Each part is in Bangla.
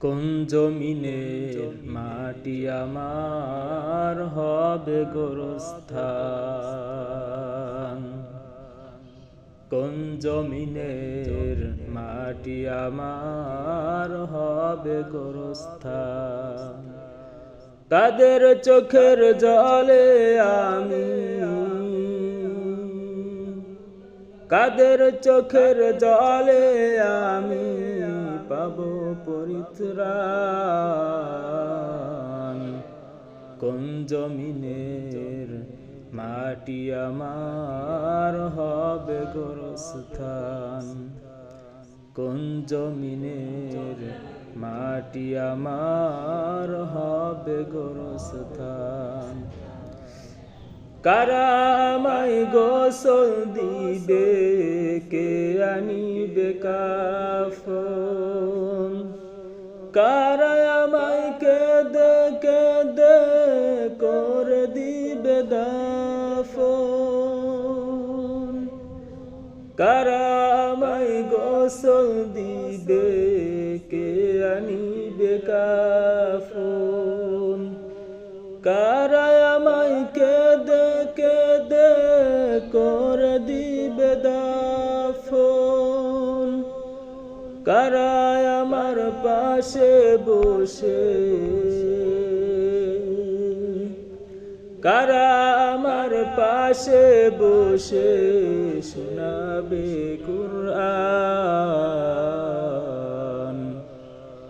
কোন জমিনের মাটি আমার হবে গোরস্থান? কোন জমিনের মাটি আমার হবে গোরস্থান? তাদের চোখের জলে আমি। কাদের চোখের জলে আমি? পাব পরিত্রাণ। কোন জমিনের মাটি আমার হবে গোরস্থান? কোন জমিনের মাটি আমার হবে গোরস্থান? কারামাই গোসল দিবে, কে আনিবে কাফন? কারামাই কেদে কেদে করে দিবে দাফন। কারামাই গোসল দিবে কেদে করে দিবে দাফন। কারায় আমার পাশে বসে। কারা আমার পাশে বসে শোনাবে কুরআন।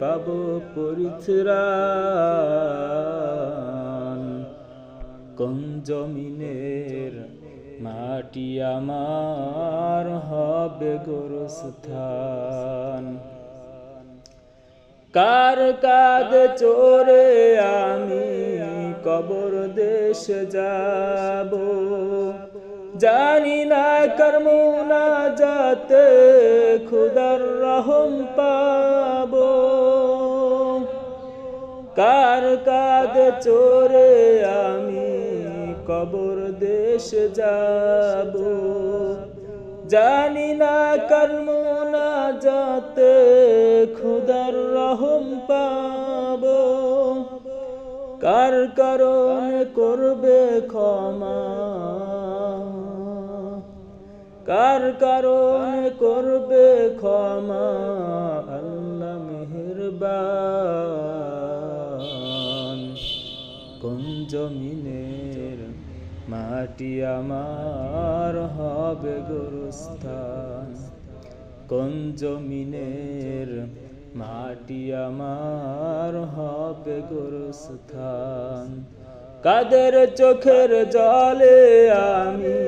পাব পরিত্রাণ। কোন জমিনের মাটি আমার হবে গোরস্থান? কার কাদ চোরে আমি কবর দেশ যাব? জানি না কর্মনা যাতে খুদার রহম পাব। কার কাদ চোরে আমি কবর দেশ যাব। জানি না কর্ম না যাতে খুদার রহম পাব। কার কারণে করবে ক্ষমা কার কারণে করবে ক্ষমা? আল্লাহ মেহেরবান। কোন জমিনের মাটি আমার হবে গুরুস্থান? কোন জমিনের মাটি আমার হবে গুরুস্থান? কাদের চোখের জলে আমি